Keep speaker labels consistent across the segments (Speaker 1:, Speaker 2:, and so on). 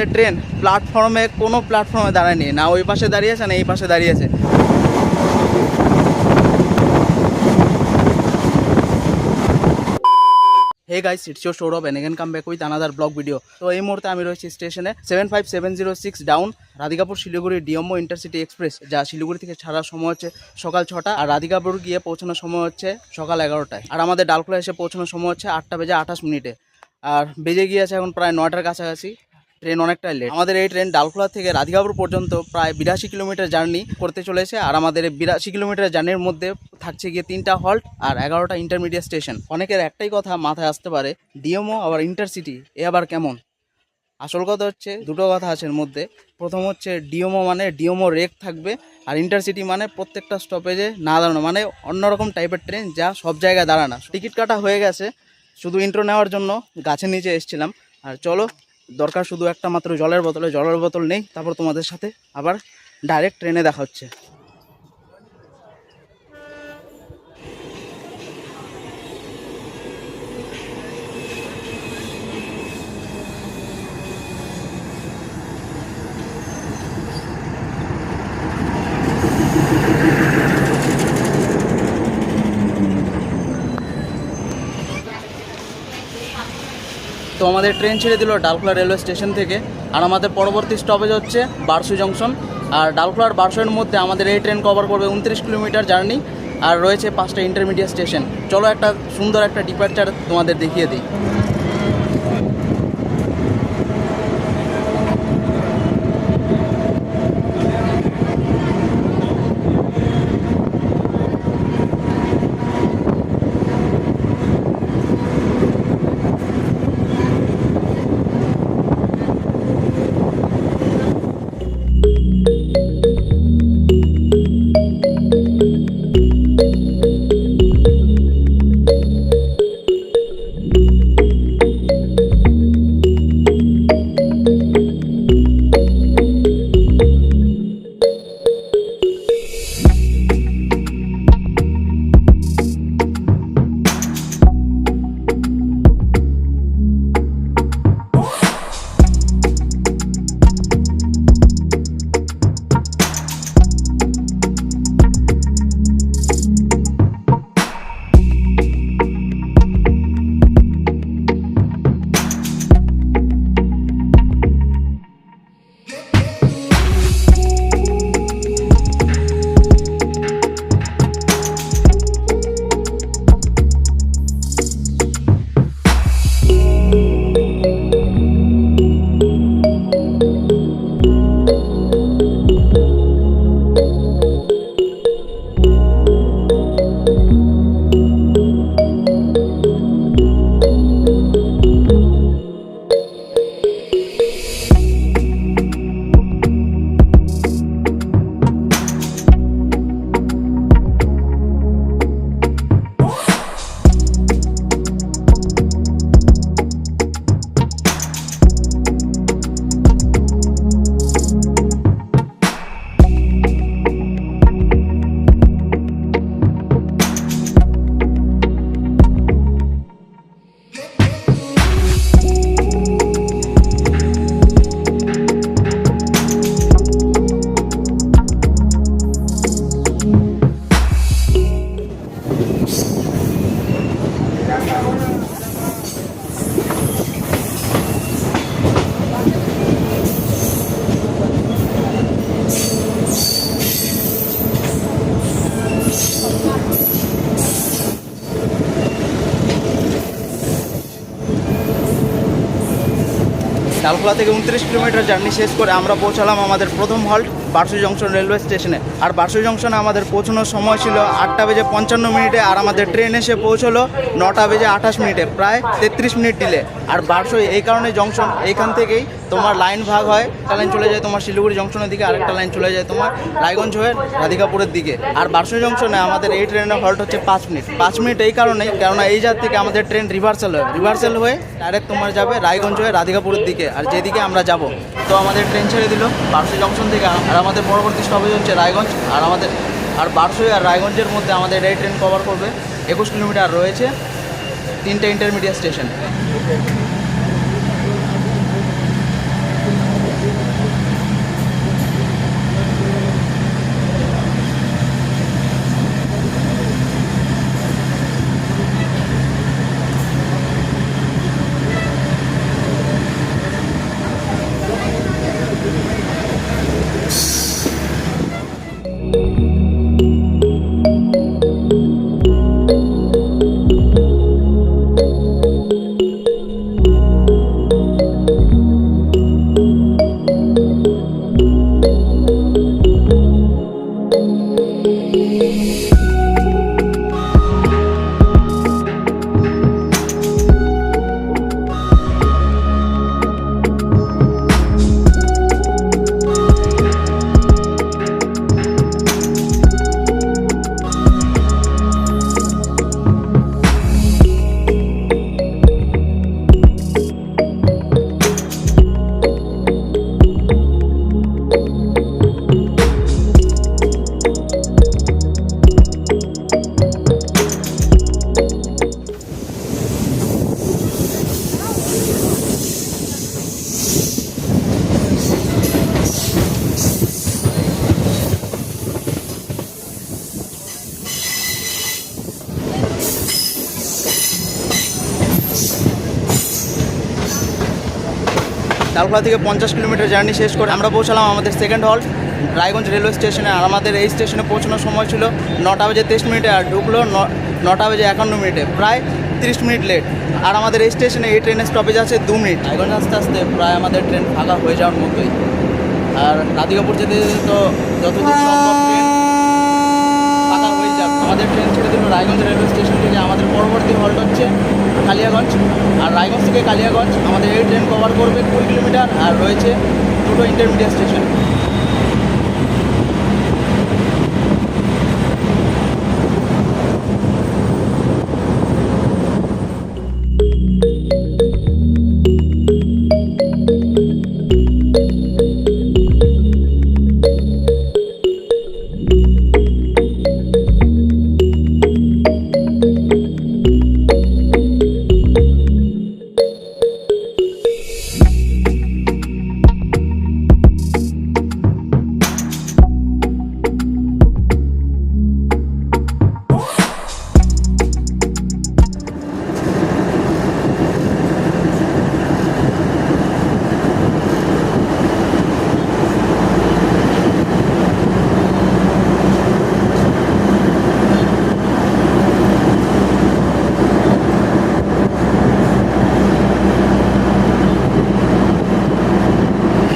Speaker 1: আমাদের ট্রেন প্ল্যাটফর্মে কোনো প্ল্যাটফর্মে দাঁড়ায়নি। না ওই পাশে দাঁড়িয়েছে না এই পাশে দাঁড়িয়েছে hey guys it's your Sourav and again come back with another vlog video তো এই মুহূর্তে আমি রয়েছি স্টেশনে seven five seven zero six down Radhikapur Siliguri DMU intercity express যা শিলিগুড়ি থেকে ছাড়ার সময় হচ্ছে সকাল ছটা আর রাধিকাপুর গিয়ে পৌঁছানোর সময় হচ্ছে সকাল এগারোটায়। আর আমাদের ডালখোলা এসে পৌঁছানোর সময় হচ্ছে আটটা বেজে আঠাশ মিনিটে। আর বেজে গিয়েছে এখন প্রায় নয়টার কাছাকাছি। ট্রেন অনেকটাই লেট আমাদের এই ট্রেন ডালখোলা থেকে রাধিকাপুর পর্যন্ত প্রায় বিরাশি কিলোমিটার জার্নি করতে চলেছে, আর আমাদের এই বিরাশি কিলোমিটার জার্নির মধ্যে থাকছে গিয়ে তিনটা হল্ট আর এগারোটা ইন্টারমিডিয়েট স্টেশন অনেকের একটাই কথা মাথায় আসতে পারে ডিএমও আবার ইন্টারসিটি এ আবার কেমন? আসল কথা হচ্ছে, দুটো কথা আছে এর মধ্যে। প্রথম হচ্ছে ডিওমো মানে ডিওমো রেক থাকবে, আর ইন্টারসিটি মানে প্রত্যেকটা স্টপেজে না দাঁড়ানো মানে অন্যরকম টাইপের ট্রেন যা সব জায়গায় দাঁড়ানো। টিকিট কাটা হয়ে গেছে, শুধু ইন্ট্রো নেওয়ার জন্য গাছের নিচে এসেছিলাম। আর চলো দরকার শুধু একটা মাত্র জলের বোতলে, জলের বোতল নেই, তারপর তোমাদের সাথে আবার ডাইরেক্ট ট্রেনে দেখা হচ্ছে। তো আমাদের ট্রেন ছেড়ে দিল ডালখোলা রেলওয়ে স্টেশন থেকে। আর আমাদের পরবর্তী স্টপেজ হচ্ছে বারসু জংশন আর ডালখোলার বারসুয়ের মধ্যে আমাদের এই ট্রেন কভার করবে উনত্রিশ কিলোমিটার জার্নি আর রয়েছে পাঁচটা ইন্টারমিডিয়েট স্টেশন চলো একটা সুন্দর একটা ডিপার্চার তোমাদের দেখিয়ে দিই। ডালখোলা থেকে উনত্রিশ কিলোমিটার জার্নি শেষ করে আমরা পৌঁছালাম আমাদের প্রথম হল্ট বারসু জংশন রেলওয়ে স্টেশনে। আর বারসু জংশনে আমাদের পৌঁছানোর সময় ছিল আটটা বেজে পঞ্চান্ন মিনিটে আর আমাদের ট্রেন এসে পৌঁছলো নটা বেজে আঠাশ মিনিটে, প্রায় তেত্রিশ মিনিট ডিলে আর বারসু এই কারণে জংশন এইখান থেকেই তোমার লাইন ভাগ হয়, একটা লাইন চলে যায় তোমার শিলিগুড়ি জংশনের দিকে, আরেকটা লাইন চলে যায় তোমার রায়গঞ্জ হয়ে রাধিকাপুরের দিকে। আর বারসু জংশনে আমাদের এই ট্রেনের হল্ট হচ্ছে পাঁচ মিনিট পাঁচ মিনিট এই কারণে কেননা এই জাত থেকে আমাদের ট্রেন রিভার্সাল হয়। রিভার্সাল হয়ে ডাইরেক্ট তোমার যাবে রায়গঞ্জ হয়ে রাধিকাপুরের দিকে, আর যেদিকে আমরা যাব। তো আমাদের ট্রেন ছেড়ে দিল বারসু জংশন থেকে। আর আমাদের পরবর্তী স্টপেজ হচ্ছে রায়গঞ্জ। আর আমাদের, আর বারসু আর রায়গঞ্জের মধ্যে আমাদের এই ট্রেন কভার করবে। একুশ কিলোমিটার রয়েছে তিনটে ইন্টারমিডিয়েট স্টেশন ডালখোলা থেকে পঞ্চাশ কিলোমিটার জার্নি শেষ করে আমরা পৌঁছালাম আমাদের সেকেন্ড হল রায়গঞ্জ রেলওয়ে স্টেশনে আর আমাদের এই স্টেশনে পৌঁছানোর সময় ছিল নটা বেজে তেইশ মিনিটে আর ঢুকলো নটা বেজে একান্ন মিনিটে, প্রায় তিরিশ মিনিট লেট আর আমাদের এই স্টেশনে এই ট্রেনের স্টপেজ আছে দু মিনিট। রায়গঞ্জ আস্তে আস্তে প্রায় আমাদের ট্রেন ফাঁকা হয়ে যাওয়ার মতোই। আর রাধিকাপুর যেতে যেতে তো যতদূর সম্ভব হয়ে আমাদের ট্রেন ছেড়ে দিল রায়গঞ্জ রেলওয়ে স্টেশন থেকে। আমাদের পরবর্তী হল্ট হচ্ছে কালিয়াগঞ্জ আর রায়গঞ্জ থেকে কালিয়াগঞ্জ। আমাদের এই ট্রেন কভার করবে কুড়ি কিলোমিটার আর রয়েছে দুটো ইন্টারমিডিয়েট স্টেশন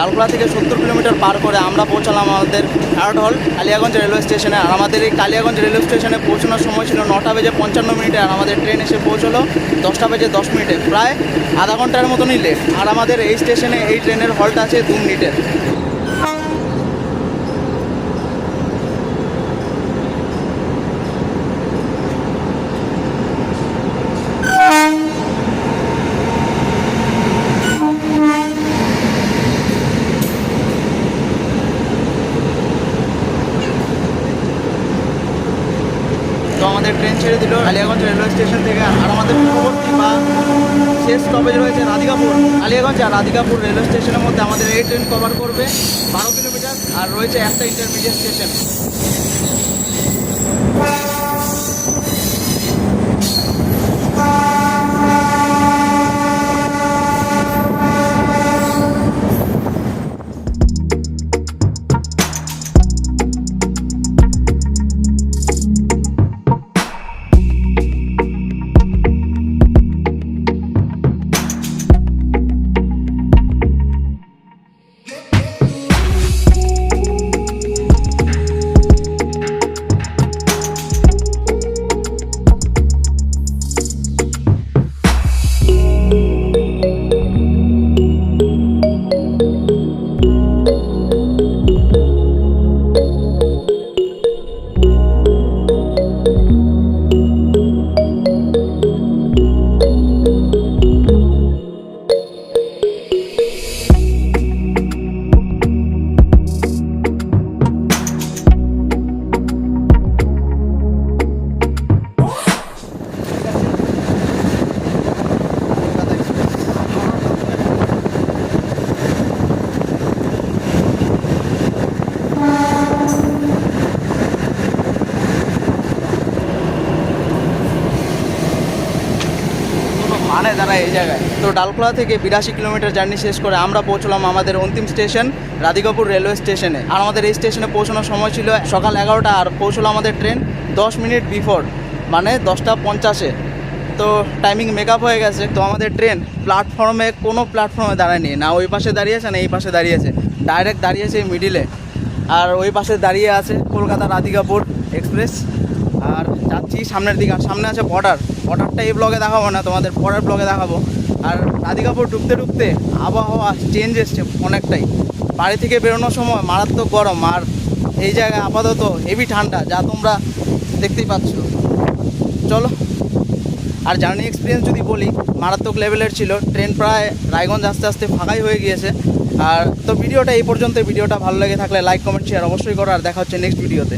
Speaker 1: ডালখোলা থেকে সত্তর কিলোমিটার পার করে আমরা পৌঁছালাম আমাদের হল কালিয়াগঞ্জ রেলওয়ে স্টেশনে। আর আমাদের এই কালিয়াগঞ্জ রেলওয়ে স্টেশনে পৌঁছানোর সময় ছিল নটা বেজে পঞ্চান্ন মিনিটে আর আমাদের ট্রেন এসে পৌঁছলো দশটা বেজে দশ মিনিটে। প্রায় আধা ঘণ্টার মতনই লেট আর আমাদের এই স্টেশনে এই ট্রেনের হলটা আছে দু মিনিটের তো আমাদের ট্রেন ছেড়ে দিল কালিয়াগঞ্জ রেলওয়ে স্টেশন থেকে আর আমাদের পূর্ববর্তী বা শেষ স্টপেজ রয়েছে রাধিকাপুর, আলিয়াগঞ্জ। আর রাধিকাপুর রেলওয়ে স্টেশনের মধ্যে আমাদের এই ট্রেন কভার করবে বারো কিলোমিটার আর রয়েছে একটা ইন্টারমিডিয়েট স্টেশন দাঁড়ায় এই জায়গায়। তো ডালখোলা থেকে বিরাশি কিলোমিটার জার্নি শেষ করে আমরা পৌঁছলাম আমাদের অন্তিম স্টেশন, রাধিকাপুর রেলওয়ে স্টেশনে। আর আমাদের এই স্টেশনে পৌঁছানোর সময় ছিল সকাল এগারোটা আর পৌঁছলো আমাদের ট্রেন দশ মিনিট বিফোর মানে দশটা পঞ্চাশে। তো টাইমিং মেকআপ হয়ে গেছে, তো আমাদের ট্রেন প্ল্যাটফর্মে কোনো প্ল্যাটফর্মে দাঁড়ায়নি। না ওই পাশে দাঁড়িয়েছে, না এই পাশে দাঁড়িয়েছে। ডাইরেক্ট দাঁড়িয়েছে মিডিলে আর ওই পাশে দাঁড়িয়ে আছে কলকাতা রাধিকাপুর এক্সপ্রেস। আর যাচ্ছি সামনের দিকে, আর সামনে আছে বর্ডার বর্ডারটা এই ব্লগে দেখাবো না, তোমাদের পরের ব্লগে দেখাবো। আর রাধিকাপুর ঢুকতে ঢুকতে আবহাওয়া চেঞ্জ এসছে অনেকটাই। বাড়ি থেকে বেরোনোর সময় মারাত্মক গরম, আর এই জায়গায় আপাতত হেভি ঠান্ডা, যা তোমরা দেখতেই পাচ্ছ। চলো, আর জার্নি এক্সপিরিয়েন্স যদি বলি, মারাত্মক লেভেলের ছিল। ট্রেন প্রায় রায়গঞ্জ আস্তে আস্তে ফাঁকাই হয়ে গিয়েছে। আর তো ভিডিওটা এই পর্যন্ত ভিডিওটা ভালো লেগে থাকলে লাইক কমেন্ট শেয়ার অবশ্যই করো। আর দেখা হচ্ছে নেক্সট ভিডিওতে